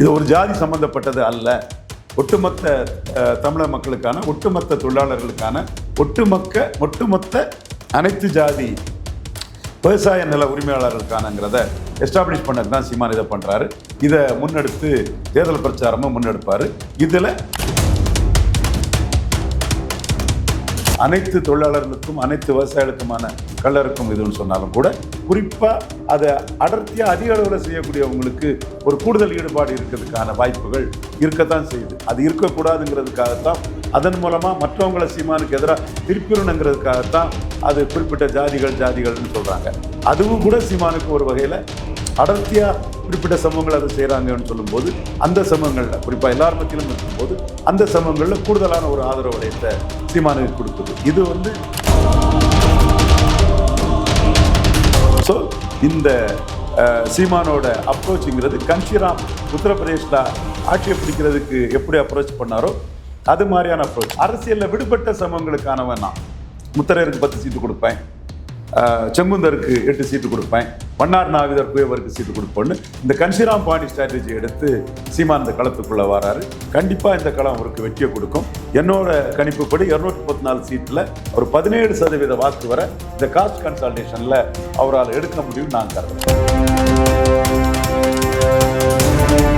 இது ஒரு ஜாதி சம்பந்தப்பட்டது அல்ல. ஒட்டுமொத்த தமிழக மக்களுக்கான ஒட்டுமொத்த தொழிலாளர்களுக்கான ஒட்டுமொக்க ஒட்டுமொத்த அனைத்து ஜாதி விவசாய நில உரிமையாளர்களுக்கானங்கிறத எஸ்டாப்ளிஷ் பண்ணது தான் சீமான் இதை பண்ணுறாரு இதை முன்னெடுத்து தேர்தல் பிரச்சாரமும் முன்னெடுப்பார். இதில் அனைத்து தொழிலாளர்களுக்கும் அனைத்து விவசாயிகளுக்குமான கல்லறுக்கும் இதுன்னு சொன்னாலும் கூட குறிப்பாக அதை அடர்த்தியாக அதிக அளவில் செய்யக்கூடியவங்களுக்கு ஒரு கூடுதல் ஈடுபாடு இருக்கிறதுக்கான வாய்ப்புகள் இருக்கத்தான் செய்யுது. அது இருக்கக்கூடாதுங்கிறதுக்காகத்தான் அதன் மூலமாக மற்றவங்கள சீமானுக்கு எதிராக திருப்பிடணுங்கிறதுக்காகத்தான் அது குறிப்பிட்ட ஜாதிகள் ஜாதிகள்னு சொல்கிறாங்க அதுவும் கூட சீமானுக்கு ஒரு வகையில் அடர்த்தியாக குறிப்பிட்ட சமூகங்கள் அதை செய்கிறாங்கன்னு சொல்லும்போது அந்த சமூகங்களில் குறிப்பாக எல்லார் மத்தியிலும் இருக்கும்போது அந்த சமூகங்களில் கூடுதலான ஒரு ஆதரவு வளையத்தை சீமானுக்கு கொடுக்குது இது வந்து ஸோ இந்த சீமானோட அப்ரோச்சுங்கிறது கன்ஷிராம் உத்தரப்பிரதேஷில் ஆட்சியை பிடிக்கிறதுக்கு எப்படி அப்ரோச் பண்ணாரோ அது மாதிரியான அப்ரோச் அரசியலில் விடுபட்ட சமூகங்களுக்கானவன் நான். முத்தரையருக்கு பத்து சீட்டு கொடுப்பேன். செங்குந்தருக்கு எட்டு சீட்டு கொடுப்பேன். வண்ணார் நாவிதர் குயவருக்கு சீட்டு கொடுப்போன்னு இந்த கன்சிராம் பாணி ஸ்ட்ராட்டஜி எடுத்து சீமான் இந்த களத்துக்குள்ளே வராரு. கண்டிப்பாக இந்த களம் அவருக்கு வெற்றியை கொடுக்கும். என்னோட கணிப்புப்படி இரநூத்தி முப்பத்தி நாலு சீட்டில் ஒரு பதினேழு சதவீத வாக்கு வர இந்த காஸ்ட் கன்சல்டேஷனில் அவரால் எடுக்க முடியும்னு நான் கருதுறேன்.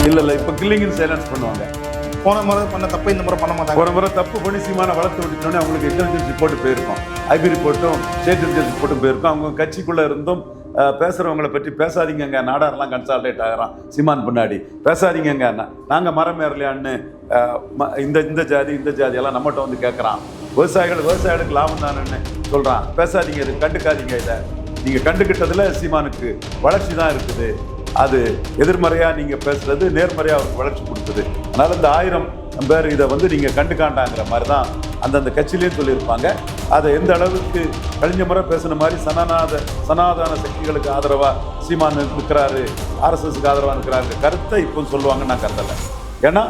இல்லை இல்லை இப்போ கில்லிங்கின் சைலன்ஸ் பண்ணுவாங்க. போன முறை பண்ண தப்பு இந்த முறை பண்ண மாட்டாங்க. ஒரு முறை தப்பு பண்ணி சீமான வளர்த்து விட்டுட்டோன்னே அவங்களுக்கு இன்டெலிஜென்ஸ் ரிப்போர்ட் போயிருக்கும். ஐபி ரிப்போர்ட்டும் ஸ்டேட் இன்டெலிஜென்ஸ் ரிப்போர்ட்டும் போயிருக்கும். அவங்க கட்சிக்குள்ளே இருந்தும் பேசுகிறவங்களை பற்றி பேசாதீங்கங்க நாடாரெல்லாம் கன்சால்டேட் ஆகிறான் சீமான் பின்னாடி. பேசாதீங்கங்க நாங்கள் மரம் ஏறலையான்னு ம- இந்த இந்த ஜாதி இந்த ஜாதி எல்லாம் நம்மகிட்ட வந்து கேட்குறான் விவசாயிகள் விவசாயிகளுக்கு லாபம் தானேன்னு சொல்கிறான் பேசாதீங்க இது கண்டுக்காதீங்க இதை. நீங்கள் கண்டுக்கிட்டதில் சீமானுக்கு வளர்ச்சி தான் இருக்குது. அது எதிர்மறையா நீங்க பேசுறது நேர்மறையா அவருக்கு வளர்ச்சி கொடுக்குது அதனால இந்த ஆயிரம் பேர் இதை வந்து நீங்க கண்டுக்காண்டாங்கிற மாதிரி தான் அந்தந்த கட்சியிலேயே சொல்லியிருப்பாங்க. அதை எந்த அளவுக்கு கழிஞ்ச முறை பேசின மாதிரி சனாநாத சனாதன சக்திகளுக்கு ஆதரவா சீமான் இருக்கிறாரு ஆர்எஸ்எஸ்க்கு ஆதரவா இருக்கிறாரு கருத்தை இப்போ சொல்லுவாங்கன்னு நான் கருதலை. ஏன்னா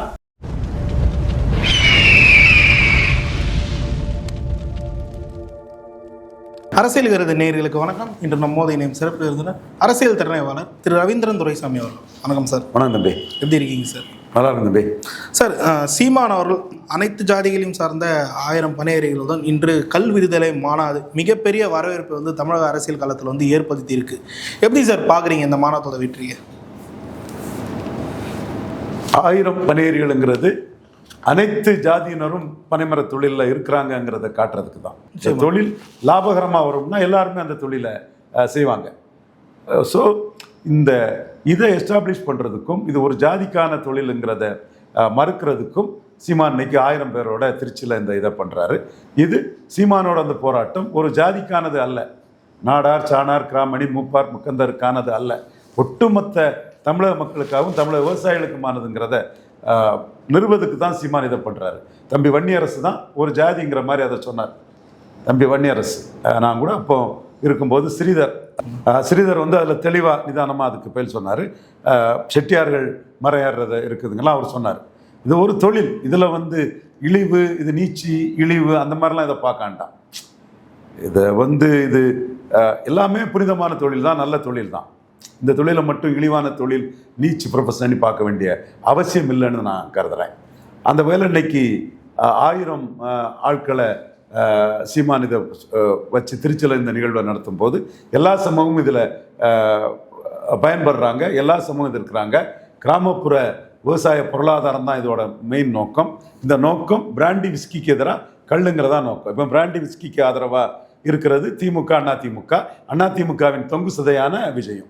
அரசியல் விருது நேயர்களுக்கு வணக்கம். இன்று நம்மோது இணையம் சிறப்பு விருந்தினர் அரசியல் திறனாய்வாளர் திரு ரவீந்திரன் துரைசாமி அவர்கள். வணக்கம் சார். வணக்கம் தம்பி. எப்படி இருக்கீங்க சார்? நல்லா இருக்கும் தம்பி. சார் சீமான் அவர்கள் அனைத்து ஜாதிகளையும் சார்ந்த ஆயிரம் பணியறைகளுடன் இன்று கல் விடுதலை மாநாடு மிகப்பெரிய வரவேற்பை வந்து தமிழக அரசியல் களத்தில் வந்து ஏற்படுத்தி இருக்கு எப்படி சார் பார்க்குறீங்க இந்த மாநாட்டோட வெற்றியை? ஆயிரம் பணியேறிகளுங்கிறது அனைத்து ஜாதியினரும் பனைமர தொழிலில் இருக்கிறாங்கங்கிறத காட்டுறதுக்கு தான். தொழில் லாபகரமாக வரும்னா எல்லாருமே அந்த தொழிலை செய்வாங்க. ஸோ இந்த இதை எஸ்டாப்ளிஷ் பண்ணுறதுக்கும் இது ஒரு ஜாதிக்கான தொழிலுங்கிறத மறுக்கிறதுக்கும் சீமான் இன்னைக்கு ஆயிரம் பேரோட திருச்சியில் இந்த இதை பண்ணுறாரு இது சீமானோட அந்த போராட்டம் ஒரு ஜாதிக்கானது அல்ல. நாடார் சாணார் கிராமணி மூப்பார் முக்கந்தருக்கானது அல்ல. ஒட்டுமொத்த தமிழக மக்களுக்காகவும் தமிழக விவசாயிகளுக்குமானதுங்கிறத நிறுவதுக்கு தான் சீமான் இதை பண்ணுறாரு தம்பி வன்னியரசு தான் ஒரு ஜாதிங்கிற மாதிரி அதை சொன்னார். தம்பி வன்னியரசு. நான் கூட அப்போ இருக்கும்போது ஸ்ரீதர். ஸ்ரீதர் வந்து அதில் தெளிவாக நிதானமாக அதுக்கு பேர் சொன்னார். செட்டியார்கள் மறையாடுறது இருக்குதுங்களாம் அவர் சொன்னார். இது ஒரு தொழில். இதில் வந்து இழிவு இது நீச்சி இழிவு அந்த மாதிரிலாம் இதை பார்க்காண்டாம் இதை வந்து இது எல்லாமே புனிதமான தொழில் தான் நல்ல தொழில் தான். இந்த தொழிலை மட்டும் இழிவான தொழில் நீச்சு ப்ரொஃபஷன் பார்க்க வேண்டிய அவசியம் இல்லைன்னு நான் கருதுறேன். அந்த வேலை இன்னைக்கு ஆயிரம் ஆட்களை சீமான் இதை வச்சு திருச்சியில் இந்த நிகழ்வை நடத்தும் போது எல்லா சமூகமும் இதில் பயன்படுறாங்க. எல்லா சமூகம் இது இருக்கிறாங்க. கிராமப்புற விவசாய பொருளாதாரம் தான் இதோட மெயின் நோக்கம். இந்த நோக்கம் பிராண்டி விஸ்கிக்கு எதிராக கல்லுங்கிறதா நோக்கம். இப்போ பிராண்டி விஸ்கிக்கு ஆதரவாக இருக்கிறது திமுக அண்ணா திமுக. அண்ணா திமுகவின் தொங்கு சதையான விஜயம்.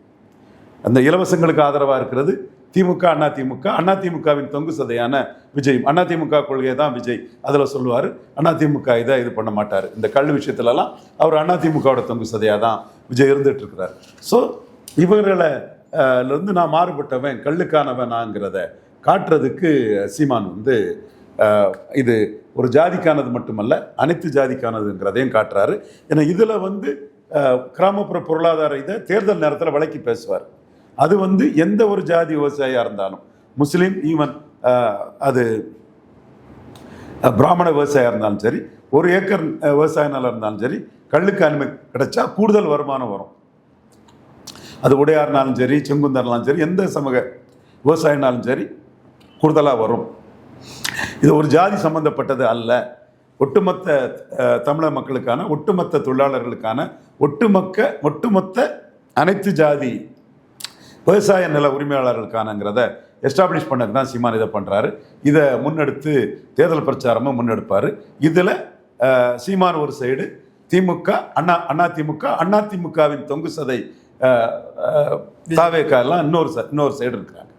அந்த இலவசங்களுக்கு ஆதரவாக இருக்கிறது. திமுக அண்ணா திமுக. அண்ணா திமுகவின் தொங்கு சதையான விஜய். அண்ணா திமுக கொள்கையை தான் விஜய் அதில் சொல்லுவார். அண்ணா திமுக இதை இது பண்ண மாட்டார். இந்த கல் விஷயத்துலலாம் அவர் அண்ணா திமுகவோட தொங்கு சதையாக தான் விஜய் இருந்துட்டு இருக்கிறார். ஸோ இவர்களை இருந்து நான் மாறுபட்டவன் கல்லுக்கானவனாங்கிறத காட்டுறதுக்கு சீமான் வந்து இது ஒரு ஜாதிக்கானது மட்டுமல்ல அனைத்து ஜாதிக்கானதுங்கிறதையும் காட்டுறாரு. ஏன்னா இதில் வந்து கிராமப்புற பொருளாதார இதை தேர்தல் நேரத்தில் வழக்கி பேசுவார். அது வந்து எந்த ஒரு ஜாதி விவசாயியாக இருந்தாலும் முஸ்லீம் ஈவன் அது பிராமண விவசாயியாக இருந்தாலும் சரி ஒரு ஏக்கர் விவசாய நிலம் இருந்தாலும் சரி கல்லுக்கு அனுமதி கிடைச்சா கூடுதல் வருமானம் வரும். அது உடையார்னாலும் சரி செங்குந்தர்னாலும் சரி எந்த சமூக விவசாயினாலும் சரி கூடுதலாக வரும். இது ஒரு ஜாதி சம்பந்தப்பட்டது அல்ல. ஒட்டுமொத்த தமிழக மக்களுக்கான ஒட்டுமொத்த தொழிலாளர்களுக்கான ஒட்டுமொக்க ஒட்டுமொத்த அனைத்து ஜாதி விவசாய நில உரிமையாளர்களுக்கானங்கிறத எஸ்டாப்ளிஷ் பண்ணது தான் சீமான் இதை பண்ணுறாரு இதை முன்னெடுத்து தேர்தல் பிரச்சாரமும் முன்னெடுப்பார். இதில் சீமான் ஒரு சைடு திமுக அண்ணா அண்ணா திமுக அண்ணா திமுகவின் தொங்கு சதை தாவேக்கா எல்லாம் இன்னொரு ச- இன்னொரு சைடு இருக்கிறாங்க.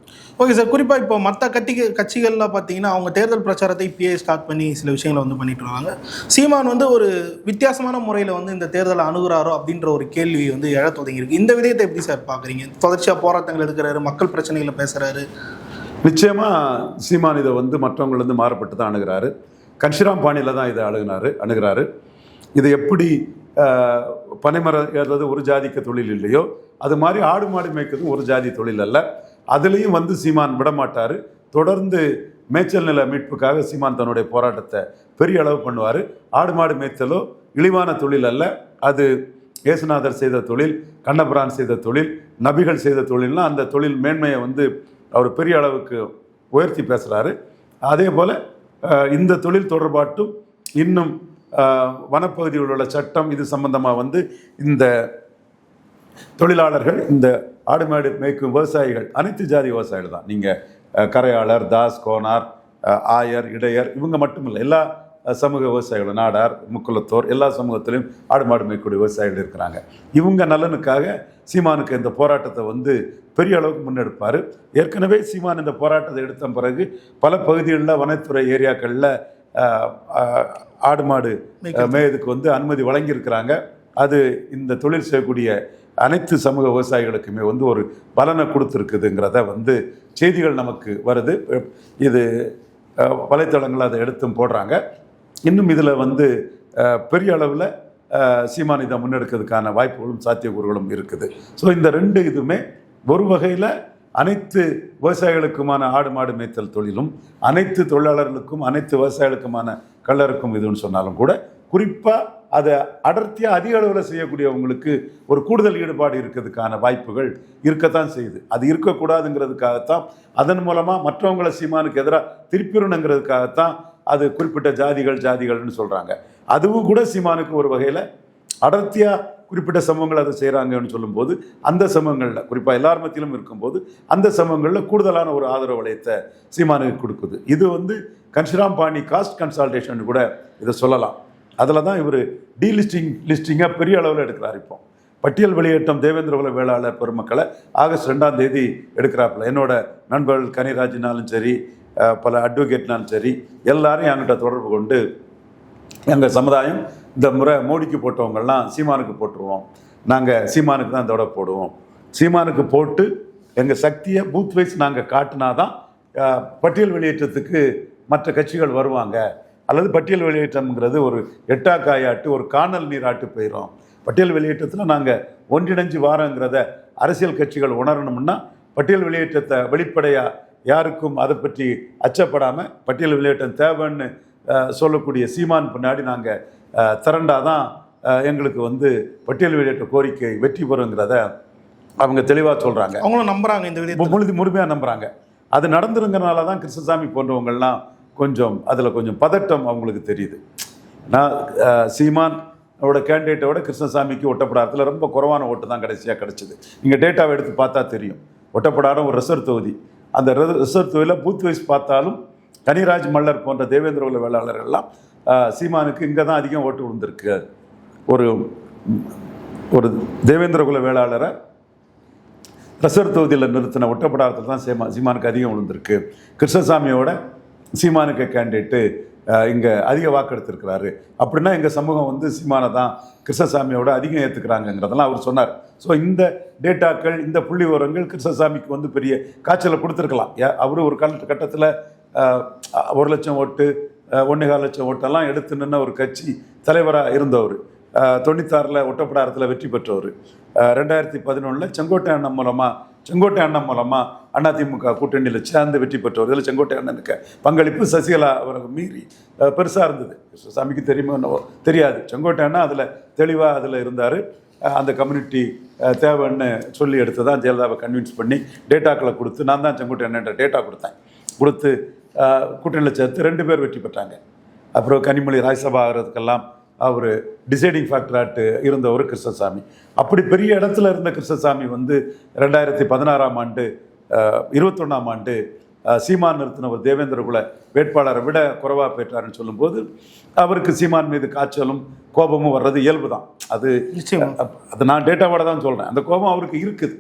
ஓகே சார் குறிப்பாக இப்போ மற்ற கட்சி கட்சிகளில் பார்த்தீங்கன்னா அவங்க தேர்தல் பிரச்சாரத்தை இப்பயே ஸ்டார்ட் பண்ணி சில விஷயங்களை வந்து பண்ணிட்டு வராங்க சீமான் வந்து ஒரு வித்தியாசமான முறையில் வந்து இந்த தேர்தலை அணுகுறாரோ அப்படின்ற ஒரு கேள்வி வந்து எழ தொடங்கியிருக்கு. இந்த விதயத்தை எப்படி சார் பார்க்குறீங்க தொடர்ச்சியாக போராட்டங்கள் எடுக்கிறாரு மக்கள் பிரச்சனைகளை பேசுகிறாரு நிச்சயமாக சீமான் இதை வந்து மற்றவங்களிருந்து மாறுபட்டு தான் அணுகிறாரு. கன்ஷிராம் பாணியில் தான் இதை அணுகினாரு அணுகிறாரு. இது எப்படி பனைமர பனைமரம் ஏறுறது ஒரு ஜாதிக்கு தொழில் இல்லையோ அது மாதிரி ஆடு மாடு மேய்க்கிறது ஒரு ஜாதி தொழில் அல்ல. அதுலேயும் வந்து சீமான் விட மாட்டார் தொடர்ந்து மேய்ச்சல் நில மீட்புக்காக சீமான் தன்னுடைய போராட்டத்தை பெரிய அளவு பண்ணுவார். ஆடு மாடு மேய்த்தலோ இழிவான தொழில் அல்ல. அது இயேசுநாதர் செய்த தொழில் கண்ணபுரான் செய்த தொழில் நபிகள் செய்த தொழில்னால் அந்த தொழில் மேன்மையை வந்து அவர் பெரிய அளவுக்கு உயர்த்தி பேசுகிறாரு அதே போல் இந்த தொழில் தொடர்பாட்டும் இன்னும் வனப்பகுதியில் உள்ள சட்டம் இது சம்பந்தமாக வந்து இந்த தொழிலாளர்கள் இந்த ஆடு மாடு மேய்க்கும் விவசாயிகள் அனைத்து ஜாதி விவசாயிகள் தான். நீங்கள் கரையாளர் தாஸ் கோனார் ஆயர் இடையர் இவங்க மட்டும் இல்லை எல்லா சமூக விவசாயிகளும் நாடார் முக்குலத்தோர் எல்லா சமூகத்திலையும் ஆடு மாடு மேய்க்கக்கூடிய விவசாயிகள் இருக்கிறாங்க. இவங்க நலனுக்காக சீமானுக்கு இந்த போராட்டத்தை வந்து பெரிய அளவுக்கு முன்னெடுப்பார். ஏற்கனவே சீமான் இந்த போராட்டத்தை எடுத்த பிறகு பல பகுதிகளில் வனத்துறை ஏரியாக்களில் ஆடு மாடு மேயதுக்கு வந்து அனுமதி வழங்கியிருக்கிறாங்க. அது இந்த தொழில் செய்யக்கூடிய அனைத்து சமூக விவசாயிகளுக்குமே வந்து ஒரு பலனை கொடுத்துருக்குதுங்கிறத வந்து செய்திகள் நமக்கு வருது. இது வலைத்தளங்கள் அதை எடுத்தும் போடுறாங்க. இன்னும் இதில் வந்து பெரிய அளவில் சீமான் இதை முன்னெடுக்கிறதுக்கான வாய்ப்புகளும் சாத்தியக்கூறுகளும் இருக்குது. ஸோ இந்த ரெண்டு இதுவுமே ஒரு வகையில் அனைத்து விவசாயிகளுக்குமான ஆடு மாடு மேய்த்தல் தொழிலும் அனைத்து தொழிலாளர்களுக்கும் அனைத்து விவசாயிகளுக்குமான கல்லறுக்கும் இதுன்னு சொன்னாலும் கூட குறிப்பாக அதை அடர்த்தியாக அதிக அளவில் செய்யக்கூடியவங்களுக்கு ஒரு கூடுதல் ஈடுபாடு இருக்கிறதுக்கான வாய்ப்புகள் இருக்கத்தான் செய்யுது. அது இருக்கக்கூடாதுங்கிறதுக்காகத்தான் அதன் மூலமாக மற்றவங்கள சீமானுக்கு எதிராக திருப்பிடணுங்கிறதுக்காகத்தான் அது குறிப்பிட்ட ஜாதிகள் ஜாதிகள்னு சொல்கிறாங்க அதுவும் கூட சீமானுக்கு ஒரு வகையில் அடர்த்தியாக குறிப்பிட்ட சமூகங்கள் அதை செய்கிறாங்கன்னு சொல்லும்போது அந்த சமூகங்களில் குறிப்பாக எல்லார் மத்தியிலும் இருக்கும்போது அந்த சமூகங்களில் கூடுதலான ஒரு ஆதரவு வளையத்தை சீமானுக்கு கொடுக்குது. இது வந்து கன்ஷிராம் பாணி காஸ்ட் கன்சால்டேஷன் கூட இதை சொல்லலாம். அதில் தான் இவர் டீலிஸ்டிங் லிஸ்டிங்காக பெரிய அளவில் எடுக்கிறார் இப்போ. பட்டியல் வெளியேற்றம் தேவேந்திரகுல வேளாளர் பெருமக்களை ஆகஸ்ட் ரெண்டாம் தேதி எடுக்கிறாப்புல. என்னோட நண்பர்கள் கனிராஜினாலும் சரி பல அட்வொகேட்னாலும் சரி எல்லாரும் என்கிட்ட தொடர்பு கொண்டு எங்கள் சமுதாயம் இந்த முறை மோடிக்கு போட்டவங்கள்லாம் சீமானுக்கு போட்டுருவோம். நாங்கள் சீமானுக்கு தான் இதோட போடுவோம். சீமானுக்கு போட்டு எங்கள் சக்தியை பூத் வைஸ் நாங்கள் காட்டினா தான் பட்டியல் வெளியேற்றத்துக்கு மற்ற கட்சிகள் வருவாங்க. அல்லது பட்டியல் வெளியேற்றம்ங்கிறது ஒரு எட்டா காயாட்டு ஒரு காணல் நீராட்டு போயிடும் பட்டியல் வெளியேற்றத்தில் நாங்கள் ஒன்றிணைஞ்சு வாரோங்கிறத அரசியல் கட்சிகள் உணரணும்னா பட்டியல் வெளியேற்றத்தை வெளிப்படையாக யாருக்கும் அதை பற்றி அச்சப்படாமல் பட்டியல் வெளியேற்றம் தேவைன்னு சொல்லக்கூடிய சீமான் பின்னாடி நாங்கள் திரண்டாதான் எங்களுக்கு வந்து பட்டியல் வெளியேற்ற கோரிக்கை வெற்றி பெறுங்கிறத அவங்க தெளிவாக சொல்கிறாங்க அவங்களும் நம்புறாங்க இந்த முழுதி முழுமையாக நம்புகிறாங்க அது நடந்துருங்கனால தான் கிருஷ்ணசாமி போன்றவங்கள்லாம் கொஞ்சம் அதில் கொஞ்சம் பதட்டம் அவங்களுக்கு தெரியுது. நான் சீமான் அவரோட கேண்டிடேட்டோட கிருஷ்ணசாமிக்கு ஒட்டப்படாரத்தில் ரொம்ப குறைவான ஓட்டு தான் கடைசியாக கிடச்சிது. நீங்கள் டேட்டாவை எடுத்து பார்த்தா தெரியும். ஒட்டப்படாரம் ஒரு ரிசர்வ் தொகுதி. அந்த ரிசர்வ் தொகுதியில் பூத் வைஸ் பார்த்தாலும் கனிராஜ் மல்லர் போன்ற தேவேந்திரகுல வேளாளர்கள்லாம் சீமானுக்கு இங்கே தான் அதிகம் ஓட்டு விழுந்திருக்கு. ஒரு ஒரு தேவேந்திரகுல வேளாளரை ரிசர்வ் தொகுதியில் நிறுத்தின ஒட்டப்படாரத்தில் தான் சீமா சீமானுக்கு அதிகம் விழுந்திருக்கு. கிருஷ்ணசாமியோட சீமானுக்கு கேண்டிடேட்டு இங்கே அதிக வாக்கெடுத்திருக்கிறாரு. அப்படின்னா எங்கள் சமூகம் வந்து சீமானை தான் கிருஷ்ணசாமியோட அதிகம் ஏற்றுக்கிறாங்கங்கிறதெல்லாம் அவர் சொன்னார். ஸோ இந்த டேட்டாக்கள் இந்த புள்ளி விவரங்கள் கிருஷ்ணசாமிக்கு வந்து பெரிய காய்ச்சலை கொடுத்துருக்கலாம். அவர் ஒரு கால கட்டத்தில் ஒரு லட்சம் ஓட்டு ஒன்றேகால் லட்சம் ஓட்டெல்லாம் எடுத்து நின்ன ஒரு கட்சி தலைவராக இருந்தவர். தொண்ணூத்தாறில் ஒட்டப்படாரத்தில் வெற்றி பெற்றவர். ரெண்டாயிரத்தி பதினொன்றில் செங்கோட்டை அண்ணன் மூலமாக செங்கோட்டை அண்ணன் மூலமாக அதிமுக கூட்டணியில் சேர்ந்து வெற்றி பெற்றவர் இதில் செங்கோட்டை அண்ணனுக்கு பங்களிப்பு சசிகலா அவருக்கு மீறி பெருசாக இருந்தது. சாமிக்கு தெரியுமோ தெரியாது. செங்கோட்டை அண்ணன் அதில் தெளிவாக அதில் இருந்தார். அந்த கம்யூனிட்டி தேவைன்னு சொல்லி எடுத்து தான் ஜெயலலிதாவை கன்வின்ஸ் பண்ணி டேட்டாக்களை கொடுத்து நான் தான் செங்கோட்டை அண்ணன்ற டேட்டா கொடுத்தேன். கொடுத்து கூட்டணியில் சேர்த்து ரெண்டு பேர் வெற்றி பெற்றாங்க. அப்புறம் கனிமொழி ராஜ்யசபா ஆகிறதுக்கெல்லாம் அவர் டிசைடிங் ஃபேக்டராட்டு இருந்தவர் கிருஷ்ணசாமி. அப்படி பெரிய இடத்துல இருந்த கிருஷ்ணசாமி வந்து ரெண்டாயிரத்தி பதினாறாம் ஆண்டு இருபத்தொன்னாம் ஆண்டு சீமான் நிறுத்தினவர் தேவேந்திரகுல வேட்பாளரை விட குறைவாக பெற்றாருன்னு சொல்லும்போது அவருக்கு சீமான் மீது காய்ச்சலும் கோபமும் வர்றது இயல்பு தான். அது அது நான் டேட்டாவோட தான் சொல்கிறேன் அந்த கோபம் அவருக்கு இருக்குது.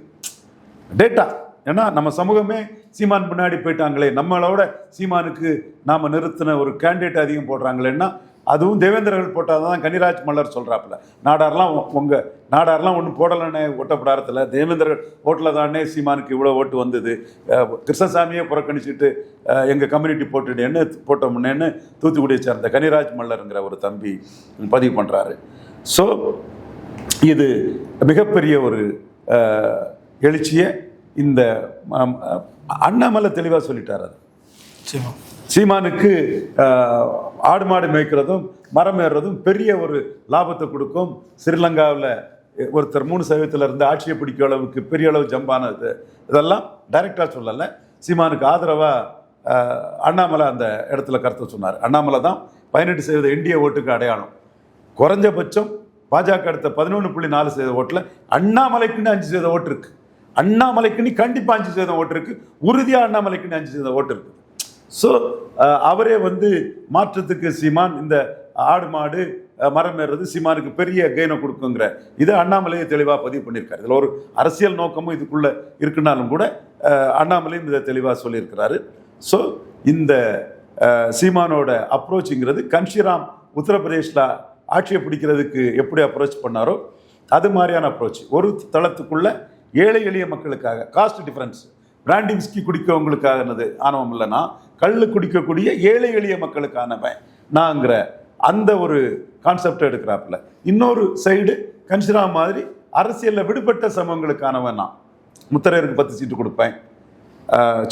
டேட்டா ஏன்னா நம்ம சமூகமே சீமான் பின்னாடி போயிட்டாங்களே நம்மளோட சீமானுக்கு நாம் நிறுத்தின ஒரு கேண்டிடேட் அதிகம் போடுறாங்களேன்னா அதுவும் தேவேந்திரர்கள் போட்டால் தான் கனிராஜ் மல்லர் சொல்கிறாப்புல நாடாரெலாம் உங்கள் நாடாரெலாம் ஒன்றும் போடலைன்னு ஓட்டப்படாரத்தில் தேவேந்திரர்கள் ஓட்டில் தானே சீமானுக்கு இவ்வளோ ஓட்டு வந்தது. கிருஷ்ணசாமியே புறக்கணிச்சிட்டு எங்கள் கம்யூனிட்டி போட்டுடேன்னு போட்டோம்னேன்னு தூத்துக்குடியை சேர்ந்த கனிராஜ் மல்லருங்கிற ஒரு தம்பி பதிவு பண்ணுறாரு ஸோ இது மிகப்பெரிய ஒரு எழுச்சியை இந்த அண்ணாமலை தெளிவாக சொல்லிட்டார் அது. சரி சீமானுக்கு ஆடு மாடு மேய்க்கிறதும் மரம் ஏறுறதும் பெரிய ஒரு லாபத்தை கொடுக்கும். ஸ்ரீலங்காவில் ஒருத்தர் மூணு சதவீதத்தில் இருந்து ஆட்சியை பிடிக்க அளவுக்கு பெரிய அளவு ஜம்பானது இதெல்லாம் டைரெக்டாக சொல்லலை. சீமானுக்கு ஆதரவாக அண்ணாமலை அந்த இடத்துல கருத்தை சொன்னார். அண்ணாமலை தான் பதினெட்டு சதவீத இந்திய ஓட்டுக்கு அடையாளம். குறைஞ்சபட்சம் பாஜக அடுத்த பதினொன்று புள்ளி நாலு சதவீத ஓட்டில் அண்ணாமலைக்குன்னு அஞ்சு சதவீத ஓட்டு இருக்கு. அண்ணாமலைக்குன்னு கண்டிப்பாக அஞ்சு சதவீதம் ஓட்டு இருக்கு. உறுதியாக அண்ணாமலைக்குன்னு அஞ்சு சதவீத ஓட்டு இருக்குது ஸோ uh, அவரே வந்து மாற்றத்துக்கு சீமான் இந்த ஆடு மாடு மரம் ஏறுறது சீமானுக்கு பெரிய கெயினை கொடுக்குங்கிற இதை அண்ணாமலையை தெளிவாக பதிவு பண்ணியிருக்காரு. இதில் ஒரு அரசியல் நோக்கமும் இதுக்குள்ளே இருக்குனாலும் கூட அண்ணாமலையும் இதை தெளிவாக சொல்லியிருக்கிறாரு. ஸோ இந்த சீமானோட அப்ரோச்சுங்கிறது கன்ஷிராம் உத்தரப்பிரதேஷில் ஆட்சியை பிடிக்கிறதுக்கு எப்படி அப்ரோச் பண்ணாரோ அது மாதிரியான அப்ரோச் ஒரு தளத்துக்குள்ள ஏழை எளிய மக்களுக்காக காஸ்ட் டிஃப்ரென்ஸ் பிராண்டிங் ஸ்கி குடிக்கவங்களுக்கானது ஆணவம் இல்லைன்னா கல் குடிக்கக்கூடிய ஏழை எளிய மக்களுக்கானவன். நாங்கிற அந்த ஒரு கான்செப்டை எடுக்கிறாப்புல. இன்னொரு சைடு கன்சிரா மாதிரி அரசியலில் விடுபட்ட சமூகங்களுக்கானவன் நான். முத்தரையருக்கு பத்து சீட்டு கொடுப்பேன்.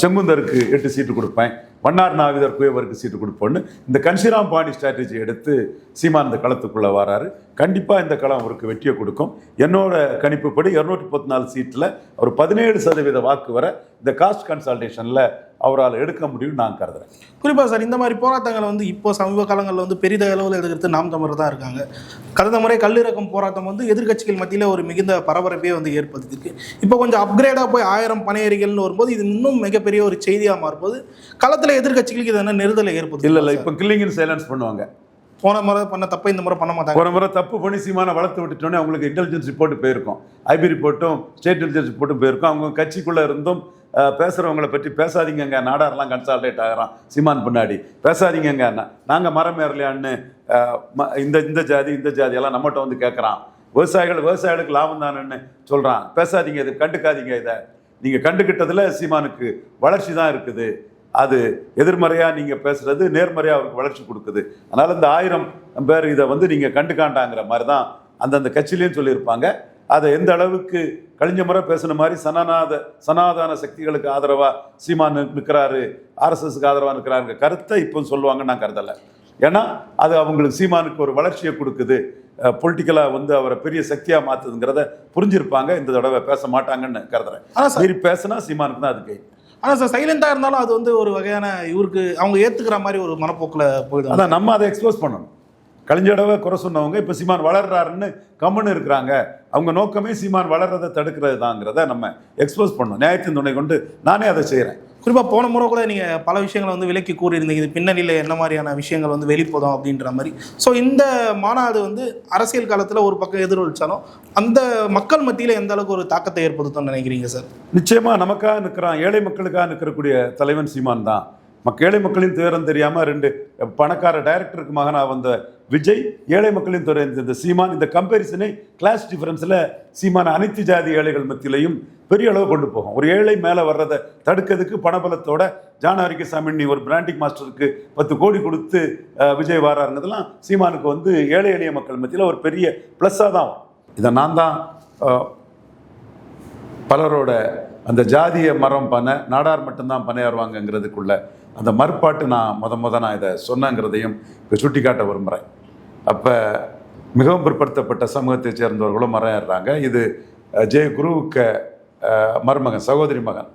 செங்குந்தருக்கு எட்டு சீட்டு கொடுப்பேன். வண்ணார் நாவிதர் குயவருக்கு சீட்டு கொடுப்போன்னு இந்த கன்சிராம் பாணி ஸ்ட்ராட்டஜி எடுத்து சீமான் இந்த களத்துக்குள்ளே வராரு. கண்டிப்பாக இந்த களம் அவருக்கு வெற்றியை கொடுக்கும். என்னோட கணிப்புப்படி இரநூத்தி முப்பத்தி நாலு சீட்டில் ஒரு பதினேழு சதவீத வாக்கு வர இந்த காஸ்ட் கன்சல்டேஷனில் அவரால் எடுக்க முடியும்னு நான் கருதுறேன். குறிப்பாக சார் இந்த மாதிரி போராட்டங்களை வந்து இப்போ சமீப காலங்களில் வந்து பெரித அளவில் எடுக்கிறது நாம் தமிழர் தான் இருக்காங்க. கடந்த முறை கல்லிறக்கம் போராட்டம் வந்து எதிர்க்கட்சிகள் மத்தியில் ஒரு மிகுந்த பரபரப்பே வந்து ஏற்படுத்திருக்கு இப்போ கொஞ்சம் அப்கிரேடாக போய் ஆயிரம் பனையறிகள்னு வரும்போது இது இன்னும் மிகப்பெரிய ஒரு செய்தியாக மாறும்போது களத்தில் எதிர்க்கட்சிகளுக்கு இது என்ன நெருதலை ஏற்படுத்தி இல்லை இல்லை இப்போ கில்லிங்னு சைலன்ஸ் பண்ணுவாங்க. போன முறை பண்ண தப்ப இந்த முறை பண்ண மாட்டாங்க. ஒரு முறை தப்பு பண்ணி சீமானை வளர்த்து விட்டுட்டோன்னே அவங்களுக்கு இன்டெலிஜென்ஸ் ரிப்போர்ட் போயிருக்கும். ஐபி ரிப்போர்ட்டும் ஸ்டேட் இன்டெலிஜென்ஸ் ரிப்போர்ட்டும் போயிருக்கும். அவங்க கட்சிக்குள்ளே இருந்தும் பேசுகிறவங்களை பற்றி பேசாதீங்கங்க. நாடாரெல்லாம் கன்சால்டேட் ஆகிறான். சீமான் பின்னாடி. பேசாதீங்கங்க. நாங்கள் மரம் ஏறலையான்னு ம- இந்த இந்த ஜாதி இந்த ஜாதி எல்லாம் நம்மகிட்ட வந்து கேட்குறான் விவசாயிகள் விவசாயிகளுக்கு லாபம் தானேன்னு சொல்கிறான் பேசாதீங்க. இது கண்டுக்காதீங்க இதை. நீங்கள் கண்டுக்கிட்டதில் சீமானுக்கு வளர்ச்சி தான் இருக்குது. அது எதிர்மறையாக நீங்கள் பேசுகிறது நேர்மறையாக அவருக்கு வளர்ச்சி கொடுக்குது. அதனால் இந்த ஆயிரம் பேர் இதை வந்து நீங்கள் கண்டுக்காண்டாங்கிற மாதிரி தான் அந்தந்த கட்சியிலையும் சொல்லியிருப்பாங்க. அதை எந்த அளவுக்கு கழிஞ்ச முறை பேசின மாதிரி சனாநாத சனாதன சக்திகளுக்கு ஆதரவாக சீமான் நிற்கிறாரு ஆர்எஸ்எஸ்க்கு ஆதரவாக நிற்கிறாருங்க கருத்தை இப்போ சொல்லுவாங்கன்னு நான் கருதலை. ஏன்னா அது அவங்களுக்கு சீமானுக்கு ஒரு வளர்ச்சியை கொடுக்குது. பொலிட்டிக்கலாக வந்து அவரை பெரிய சக்தியாக மாற்றுதுங்கிறத புரிஞ்சிருப்பாங்க. இந்த தடவை பேச மாட்டாங்கன்னு கருதுறேன். ஆனால் சார் பேசினா சீமானுக்கு தான் அது கை. ஆனால் சார் சைலண்டாக இருந்தாலும் அது வந்து ஒரு வகையான இவருக்கு அவங்க ஏற்றுக்கிற மாதிரி ஒரு மனப்போக்கில் போயிடும். அதான் நம்ம அதை எக்ஸ்போஸ் பண்ணணும். தடவை குறை சொன்னவங்க இப்போ சீமான் வளர்றாருன்னு கம்முன்னு இருக்கிறாங்க. அவங்க நோக்கமே சீமான் வளர்றதை தடுக்கிறது தாங்கிறத நம்ம எக்ஸ்போஸ் பண்ணணும். நியாயத்தின் துணை கொண்டு நானே அதை செய்கிறேன் குறிப்பாக போன முறை கூட நீங்கள் பல விஷயங்களை வந்து விலக்கி கூறியிருந்தீங்க. இது பின்னணியில் என்ன மாதிரியான விஷயங்கள் வந்து வெளிப்போதும் அப்படின்ற மாதிரி. ஸோ இந்த மாநாடு வந்து அரசியல் காலத்தில் ஒரு பக்கம் எதிரொலிச்சாலும் அந்த மக்கள் மத்தியில் எந்த அளவுக்கு ஒரு தாக்கத்தை ஏற்படுத்தும்னு நினைக்கிறீங்க சார்? நிச்சயமாக நமக்காக நிற்கிறான். ஏழை மக்களுக்காக நிற்கக்கூடிய தலைவன் சீமான் தான். ஏழை மக்களின் துயரம் தெரியாமல் ரெண்டு பணக்கார டைரக்டருக்கு மகனாக வந்த விஜய் ஏழை மக்களின் துறை இந்த சீமான். இந்த கம்பேரிசனை கிளாஸ் டிஃபரன்ஸில் சீமான அனைத்து ஜாதி ஏழைகள் மத்தியிலையும் பெரிய அளவு கொண்டு போகும். ஒரு ஏழை மேலே வர்றதை தடுக்கிறதுக்கு பணபலத்தோட ஜானாரிக்கு சாமி ஒரு பிராண்டிங் மாஸ்டருக்கு பத்து கோடி கொடுத்து விஜய் வாராருங்கிறதுலாம் சீமானுக்கு வந்து ஏழை எளிய மக்கள் மத்தியில் ஒரு பெரிய ப்ளஸ்ஸாக தான். இதை நான் தான் பலரோட அந்த ஜாதிய மரம் பனை நாடார் மட்டும்தான் பனையாருவாங்கங்கிறதுக்குள்ள அந்த மறுப்பாட்டு நான் முத முத நான் இதை சொன்னேங்கிறதையும் இப்போ சுட்டிக்காட்ட விரும்புகிறேன் அப்போ மிகவும் பிற்படுத்தப்பட்ட சமூகத்தைச் சேர்ந்தவர்களும் மரம் இது ஜெய குருவுக்கு மருமகன் சகோதரி மகன்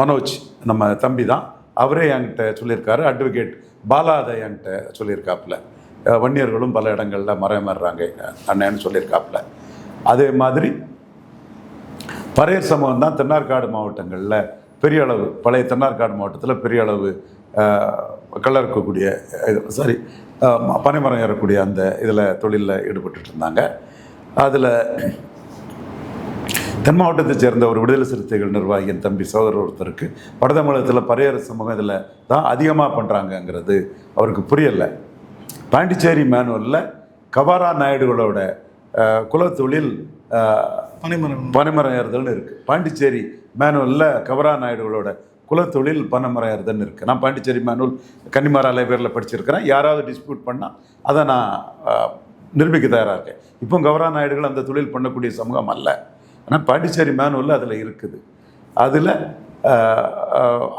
மனோஜ் நம்ம தம்பி தான். அவரே என்கிட்ட சொல்லியிருக்காரு. அட்வொகேட் பாலாதை என்கிட்ட சொல்லியிருக்காப்புல. வன்னியர்களும் பல இடங்களில் மறைமறாங்க அண்ணன்னு சொல்லியிருக்காப்புல. அதே மாதிரி பறையர் சமூகம் தான் தென்னார்காடு மாவட்டங்களில் பெரிய அளவு பழைய தென்னார்காடு மாவட்டத்தில் பெரிய அளவு அஹ், கள்ள இருக்கக்கூடிய சாரி பனைமரம் ஏறக்கூடிய அந்த இதில் தொழிலில் ஈடுபட்டுட்டு இருந்தாங்க. அதில் தென் மாவட்டத்தை சேர்ந்த ஒரு விடுதலை சிறுத்தைகள் நிர்வாகியின் தம்பி சோதரர் ஒருத்தருக்கு வடதமிழகத்தில் பரையர சமூகம் இதில் தான் அதிகமாக பண்ணுறாங்கங்கிறது அவருக்கு புரியலை. பாண்டிச்சேரி மேனுவலில் கவாரா நாயுடுகளோட குலத்தொழில் பனைமரம் பனைமரம். ஏறுதல்னு இருக்குது பாண்டிச்சேரி மேனுவலில் கவரா நாயுடுகளோட குலத்தொழில் பனைமரம் ஏறுதல்னு இருக்குது நான் பாண்டிச்சேரி மேனுவல் கன்னிமாரா லைப்ரரியில் படிச்சிருக்கிறேன். யாராவது டிஸ்பியூட் பண்ணால் அதை நான் நிரூபிக்க தயாராக இருக்கேன். இப்போ கவரா நாயுடுகள் அந்த தொழில் பண்ணக்கூடிய சமூகம் அல்ல. ஆனால் பாண்டிச்சேரி மேனுவலில் அதில் இருக்குது. அதில்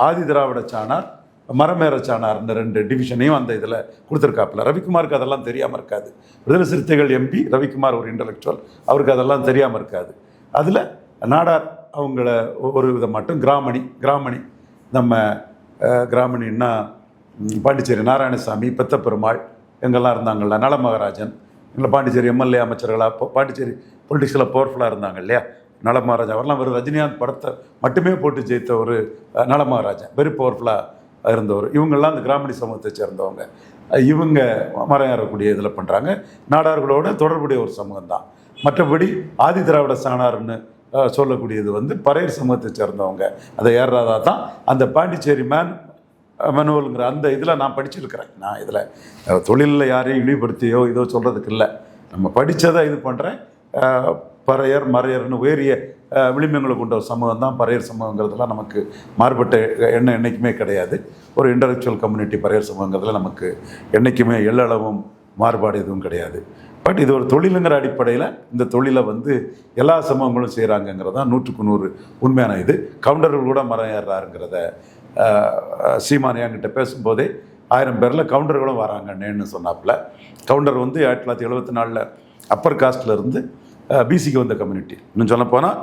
ஆதி திராவிட சாணார் மரமேரச்சானார்னு ரெண்டு டிவிஷனையும் அந்த இதில் கொடுத்துருக்காப்புல. ரவிக்குமாருக்கு அதெல்லாம் தெரியாமல் இருக்காது. விடுதலை சிறுத்தைகள் எம்பி ரவிக்குமார் ஒரு இன்டலெக்சுவல் அவருக்கு அதெல்லாம் தெரியாமல் இருக்காது. அதில் நாடார் அவங்கள ஒரு விதம் மட்டும். கிராமணி கிராமணி. நம்ம கிராமணின்னா பாண்டிச்சேரி நாராயணசாமி பெத்த பெருமாள் எங்கெல்லாம் இருந்தாங்கல்ல நல மகாராஜன் எங்களை பாண்டிச்சேரி எம்எல்ஏ அமைச்சர்களாக இப்போ பாண்டிச்சேரி பொலிட்டிக்ஸில் பவர்ஃபுல்லாக இருந்தாங்க இல்லையா? நல மகாராஜா அவரெல்லாம் ஒரு ரஜினிகாந்த் படத்தை மட்டுமே போட்டு ஜெயித்த ஒரு அஹ், நல வெரி பவர்ஃபுல்லாக இருந்தவர். இவங்கெல்லாம் அந்த கிராமணி சமூகத்தை சேர்ந்தவங்க. இவங்க மரம் ஏறக்கூடிய இதில் பண்ணுறாங்க நாடார்களோட தொடர்புடைய ஒரு சமூகம் தான் மற்றபடி ஆதி திராவிட சாணார்னு சொல்லக்கூடியது வந்து பறையர் சமூகத்தை சேர்ந்தவங்க. அதை ஏறாதா தான் அந்த பாண்டிச்சேரி மேன் மனுவலுங்கிற அந்த இதில் நான் படிச்சிருக்கிறேன். நான் இதில் தொழிலில் யாரையும் இழிவுபடுத்தியோ இதோ சொல்கிறதுக்கு இல்லை. நம்ம படித்ததை இது பண்ணுறேன் பறையர் மறையர்னு உயரிய விளிம்பங்களை கொண்ட ஒரு சமூகம் தான் பறையர் சமூகங்கிறதுலாம் நமக்கு மாறுபட்ட எண்ணம் என்றைக்குமே கிடையாது. ஒரு இன்டலெக்சுவல் கம்யூனிட்டி பறையர் சமூகங்கிறதுல நமக்கு என்றைக்குமே எல்லளவும் மாறுபாடு எதுவும் கிடையாது. பட் இது ஒரு தொழிலுங்கிற அடிப்படையில் இந்த தொழிலை வந்து எல்லா சமூகங்களும் செய்கிறாங்கங்கிறது தான் நூற்றுக்கு நூறு உண்மையான இது. கவுண்டர்கள் கூட மரம் ஏறுறாருங்கிறத அஹ், சீமான் என்கிட்ட பேசும்போதே ஆயிரம் பேரில் கவுண்டர்களும் வராங்கன்னு சொன்னாப்புல. கவுண்டர் வந்து ஆயிரத்தி தொள்ளாயிரத்தி எழுபத்தி நாலில் அப்பர் காஸ்ட்லேருந்து பிசிக்கு வந்த கம்யூனிட்டி இன்னும் சொல்ல போனால்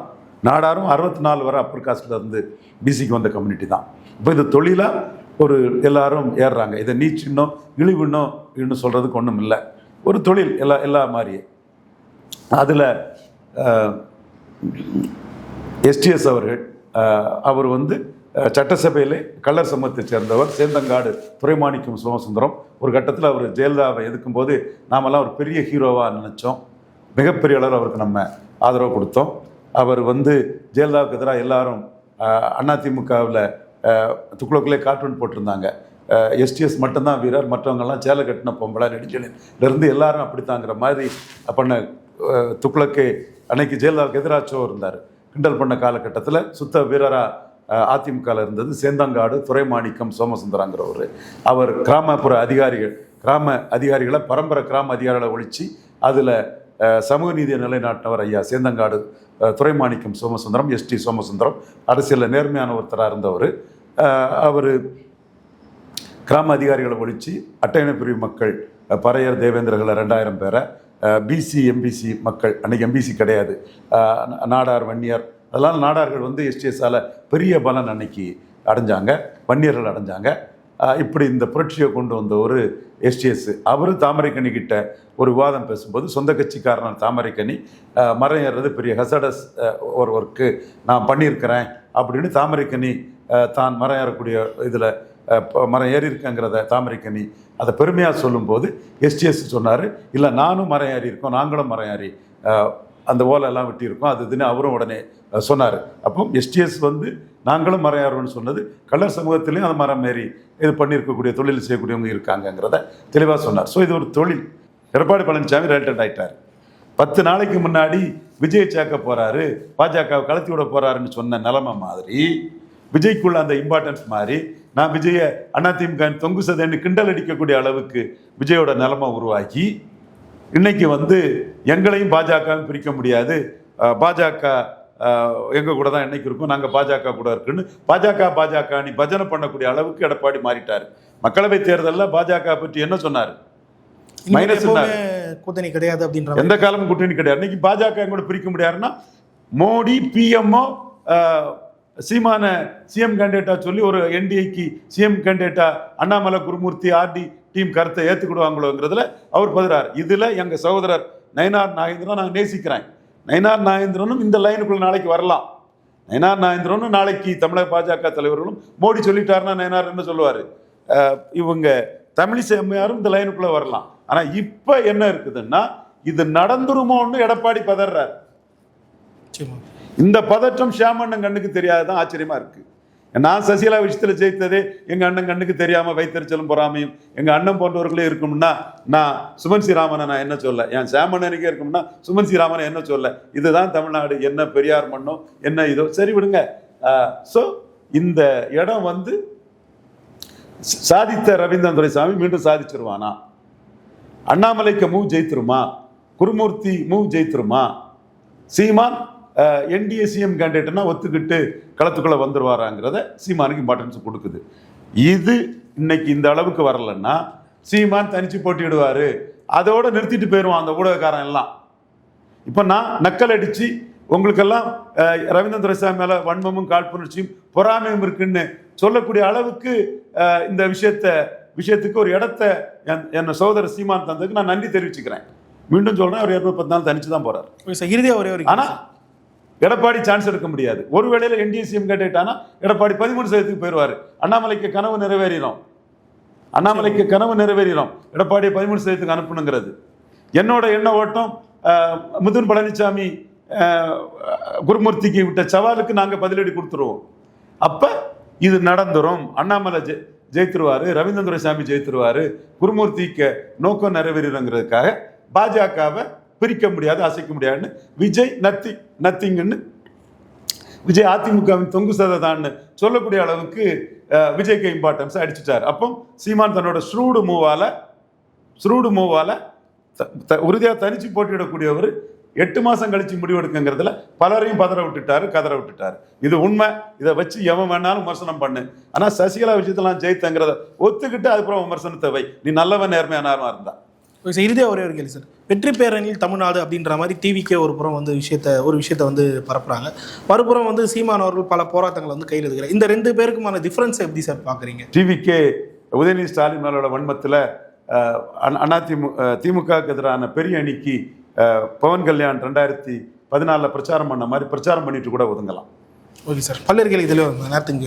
நாடாரும் அறுபத்தி நாலு வரை அப்பர் காஸ்ட்ல இருந்து பிசிக்கு வந்த கம்யூனிட்டி தான். இப்போ இது தொழிலாக ஒரு எல்லாரும் ஏறுறாங்க. இதை நீச்சின்னோ இழிவுன்னோ இன்னும் சொல்கிறதுக்கு ஒன்றும் இல்லை. ஒரு தொழில் எல்லா எல்லா மாதிரியே அதில் எஸ்டிஎஸ் அவர்கள் அவர் வந்து சட்டசபையிலே கள்ளர் சமூகத்தைச் சேர்ந்தவர் சேந்தங்காடு துரைமாணிக்கம் சோமசுந்தரம். ஒரு கட்டத்தில் அவர் ஜெயலலிதாவை எதுக்கும்போது நாமெல்லாம் ஒரு பெரிய ஹீரோவாக நினச்சோம். மிகப்பெரிய அளவில் அவருக்கு நம்ம ஆதரவு கொடுத்தோம். அவர் வந்து ஜெயலலிதாவுக்கு எதிராக எல்லாரும் அதிமுகவில் துக்குளக்குள்ளே கார்ட்டூன் போட்டிருந்தாங்க. எஸ்டிஎஸ் மட்டும்தான் வீரர் மற்றவங்கெல்லாம் சேலை கட்டின பொம்பளை நெடுஞ்சலிலிருந்து எல்லாரும் அப்படித்தாங்கிற மாதிரி பண்ண துக்குளக்கு அன்னைக்கு ஜெயலலிதாவுக்கு எதிராக இருந்தார். கிண்டல் பண்ண காலகட்டத்தில் சுத்த வீரராக அதிமுகவில் இருந்தது சேந்தங்காடு துறைமாணிக்கம் சோமசுந்தராங்கிறவர். அவர் கிராமப்புற அதிகாரிகள் கிராம அதிகாரிகளை பரம்பரை கிராம அதிகாரிகளை ஒழித்து அதில் சமூக நீதியை நிலைநாட்டினவர் ஐயா சேந்தங்காடு துறைமாணிக்கம் சோமசுந்தரம் எஸ்டி சோமசுந்தரம் அரசியலில் நேர்மையான ஒருத்தராக இருந்தவர். அவர் கிராம அதிகாரிகளை ஒழித்து அட்டையணை பிரிவு மக்கள் பறையர் தேவேந்திரர்களை ரெண்டாயிரம் பேரை பிசி எம்பிசி மக்கள் அன்றைக்கி எம்பிசி கிடையாது. நாடார் வன்னியர் அதெல்லாம் நாடார்கள் வந்து எஸ்டிஎஸால் பெரிய பலன் அன்னைக்கு அடைஞ்சாங்க வன்னியர்கள் அடைஞ்சாங்க. இப்படி இந்த புரட்சியை கொண்டு வந்த ஒரு எஸ்டிஎஸ் அவர் தாமரைக்கணி கிட்ட ஒரு விவாதம் பேசும்போது சொந்த கட்சிக்காரன் தாமரைக்கனி மரம் ஏறுறது பெரிய ஹசடஸ் ஒரு ஒர்க்கு நான் பண்ணியிருக்கிறேன் அப்படின்னு தாமரைக்கனி தான் மரம் ஏறக்கூடிய இதில் மரம் ஏறி இருக்கேங்கிறத தாமரைக்கனி அதை பெருமையாக சொல்லும்போது எஸ்டிஎஸ் சொன்னார் இல்லை நானும் மரம் ஏறி இருக்கோம் நாங்களும் மரம் ஏறி அந்த ஓலை எல்லாம் வெட்டியிருக்கோம் அது இதுன்னு அவரும் உடனே சொன்னார். அப்போ எஸ்டிஎஸ் வந்து நாங்களும் மரம் சொன்னது கள்ளர் சமூகத்திலையும் அது மரம் மாரி இது பண்ணியிருக்கக்கூடிய தொழில் செய்யக்கூடியவங்க இருக்காங்கங்கிறத தெளிவாக சொன்னார். ஸோ இது ஒரு தொழில். எடப்பாடி பழனிசாமி ரிலேட்டட் ஆகிட்டார் பத்து நாளைக்கு முன்னாடி விஜய் சேர்க்க போகிறாரு பாஜக கலத்தி விட போகிறாருன்னு சொன்ன நிலைமை மாதிரி விஜய்க்குள்ள அந்த இம்பார்ட்டன்ஸ் மாதிரி நான் விஜயை அதிமுக தொங்கு சதைன்னு கிண்டல் அடிக்கக்கூடிய அளவுக்கு விஜயோட நிலைமை உருவாக்கி இன்னைக்கு வந்து எங்களையும் பாஜகவும் பிரிக்க முடியாது. பாஜக அஹ், எங்க கூட தான் என்னைக்கு இருக்கும் நாங்க பாஜக கூட இருக்குன்னு பாஜக பாஜக நீ பஜனை பண்ணக்கூடிய அளவுக்கு எடப்பாடி மாறிட்டாரு. மக்களவை தேர்தலில் பாஜக பற்றி என்ன சொன்னார்? மைனஸ் கூட்டணி கிடையாது அப்படின்ற. எந்த காலமும் கூட்டணி கிடையாது. இன்னைக்கு பாஜக கூட பிரிக்க முடியாதுன்னா மோடி பிஎம்ஓ சீமான சிஎம் கேண்டிடேட்டா சொல்லி ஒரு என்டிஏக்கு சிஎம் கேண்டிடேட்டா அண்ணாமலை குருமூர்த்தி ஆர்டி டீம் கருத்தை ஏற்றுக்கிடுவாங்களோங்கிறதுல அவர் பதிறார். இதில் எங்கள் சகோதரர் நயனார் நாகேந்திரன் நாங்கள் நேசிக்கிறேன். நயனார் நாகேந்திரனும் இந்த லைனுக்குள்ள நாளைக்கு வரலாம். நயனார் நாகேந்திரனும் நாளைக்கு தமிழக பாஜக தலைவர்களும் மோடி சொல்லிட்டாருன்னா நயனார் என்ன சொல்லுவார்? இவங்க தமிழிசை அம்மையாரும் இந்த லைனுக்குள்ள வரலாம். ஆனால் இப்போ என்ன இருக்குதுன்னா இது நடந்துருமோன்னு எடப்பாடி பதறார் இந்த பதற்றம் ஷியாமண்ணன் கண்ணுக்கு தெரியாததான் ஆச்சரியமா இருக்கு. நான் சசிகலா விஷயத்தில் ஜெயித்ததே எங்கள் அண்ணன் கண்ணுக்கு தெரியாமல் வைத்தறிச்சலும் பொறாமையும் எங்கள் அண்ணன் போன்றவர்களே இருக்கும்னா நான் சுமன் ஸ்ரீராமனை நான் என்ன சொல்ல? என் சாமண்ணனுக்கே இருக்கும்னா சுமன் ஸ்ரீராமனை என்ன சொல்ல? இதுதான் தமிழ்நாடு. என்ன பெரியார் மண்ணோ என்ன இதோ? சரி விடுங்க. ஸோ இந்த இடம் வந்து சாதித்த ரவீந்திரன் துரைசாமி மீண்டும் சாதிச்சிருவானா? அண்ணாமலைக்கு மூவ் ஜெயித்திருமா? குருமூர்த்தி மூவ் ஜெயித்திருமா? சீமான் என்டிஏ சிஎம் கேண்டிடேட்னா ஒத்துக்கிட்டு களத்துக்குள்ள வந்துருவாராங்கிறத சீமானுக்கு இம்பார்ட்டன்ஸ் கொடுக்குது. இது இன்னைக்கு இந்த அளவுக்கு வரலன்னா சீமான் தனிச்சு போட்டியிடுவாரு. அதோட நிறுத்திட்டு போயிடுவான் அந்த ஊடகக்காரன் எல்லாம். இப்போ நான் நக்கல் அடிச்சு உங்களுக்கெல்லாம் ரவீந்திரன் துரைசாமி மேல வன்மமும் காழ்ப்புணர்ச்சியும் பொறாமையும் இருக்குன்னு சொல்லக்கூடிய அளவுக்கு இந்த விஷயத்த விஷயத்துக்கு ஒரு இடத்த என் சகோதரர் சீமான் தந்ததுக்கு நான் நன்றி தெரிவிச்சுக்கிறேன். மீண்டும் சொல்றேன் அவர் இரநூத்தி பத்து நாள் தனிச்சு தான் சார் இறுதியாக ஒரே ஒரு ஆனா எடப்பாடி சான்ஸ் எடுக்க முடியாது. ஒரு வேளையில் என்டிஏ சிஎம் கேட்டானா எடப்பாடி பதிமூணு சதவீதத்துக்கு போயிடுவார். அண்ணாமலைக்கு கனவு நிறைவேறிடும் அண்ணாமலைக்கு கனவு நிறைவேறிடும் எடப்பாடியை பதிமூணு சதவீதத்துக்கு அனுப்பணுங்கிறது. என்னோட எண்ண ஓட்டம் முதுன் பழனிசாமி குருமூர்த்திக்கு விட்ட சவாலுக்கு நாங்கள் பதிலடி கொடுத்துருவோம். அப்போ இது நடந்துரும். அண்ணாமலை ஜெ ஜெயித்துருவார் ரவீந்திர சாமி ஜெயித்துருவார் குருமூர்த்திக்கு நோக்கம் நிறைவேறுங்கிறதுக்காக பாஜகவை பிரிக்க முடியாது அசைக்க முடியாதுன்னு விஜய் நத்தி நத்திங்கன்னு விஜய் அதிமுகவின் தொங்கு சததான்னு சொல்லக்கூடிய அளவுக்கு விஜய்க்கு இம்பார்ட்டன்ஸ் அடிச்சுட்டார். அப்போ சீமான் தன்னோட ஸ்ரூடு மூவால ஸ்ரூடு மூவால த- த- தனிச்சு போட்டியிடக்கூடியவர் எட்டு மாதம் கழிச்சு முடிவெடுக்குங்கிறதுல பலரையும் பதற விட்டுட்டாரு கதற விட்டுட்டாரு. இது உண்மை. இதை வச்சு எவன் வேணாலும் விமர்சனம் பண்ணு. ஆனால் சசிகலா விஷயத்தெல்லாம் ஜெயித்தங்கிறத ஒத்துக்கிட்டு அதுக்கப்புறம் விமர்சனத்தை வை. நீ நல்லவன் நேர்மையானவா இருந்தா. ஓகே சார் இறுதியாக ஒரே ஒரு கேள்வி சார். வெற்றி பேரணியில் தமிழ்நாடு அப்படின்ற மாதிரி டிவிக்கே ஒரு புறம் வந்து விஷயத்த ஒரு விஷயத்த வந்து பரப்புறாங்க. மறுபுறம் வந்து சீமான் அவர்கள் பல போராட்டங்களை வந்து கையில் எடுக்கிறார். இந்த ரெண்டு பேருக்குமான டிஃப்ரென்ஸ் எப்படி சார் பார்க்குறீங்க? டிவிக்கே உதயநிதி ஸ்டாலின் மேலோட வன்மத்தில் அதிமு திமுகவுக்கு எதிரான பெரிய அணிக்கு பவன் கல்யாண் ரெண்டாயிரத்தி பதினாலில் பிரச்சாரம் பண்ண மாதிரி பிரச்சாரம் பண்ணிட்டு கூட ஒதுங்கலாம். Okay sir. பல்வேறு கேள்வி இதில் நேரத்துக்கு